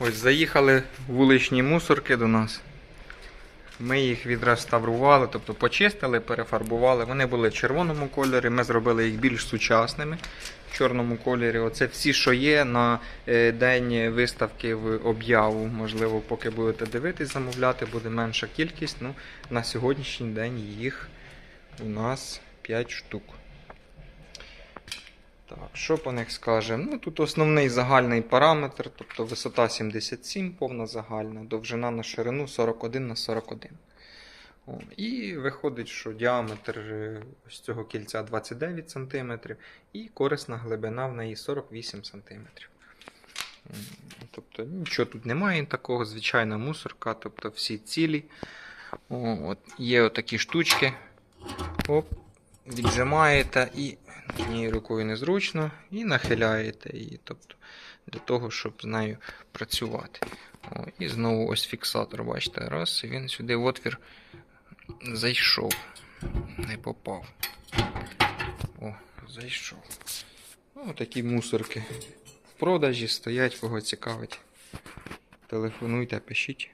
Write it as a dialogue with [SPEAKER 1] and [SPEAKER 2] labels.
[SPEAKER 1] Ось заїхали вуличні мусорки до нас. Ми їх відреставрували, тобто почистили, перефарбували. Вони були в червоному кольорі, ми зробили їх більш сучасними в чорному кольорі. Оце всі, що є на е, день виставки в об'яву. Можливо, поки будете дивитись, замовляти, буде менша кількість. Ну, на сьогоднішній день їх у нас 5 штук. Так, що по них скажемо? Ну, тут основний загальний параметр, тобто висота 77, повна загальна, довжина на ширину 41 на 41. О, і виходить, що діаметр е, ось цього кільця 29 см і корисна глибина в неї 48 см. Тобто нічого тут немає такого, звичайна мусорка, тобто всі цілі. О, от, є отакі штучки. Оп, віджимаєте і однією рукою незручно, і нахиляєте її, тобто для того, щоб з нею працювати. О, і знову ось фіксатор, бачите, раз, і він сюди в отвір зайшов, не попав. О, зайшов. Ну, такі мусорки в продажі стоять, кого цікавить. Телефонуйте, пишіть.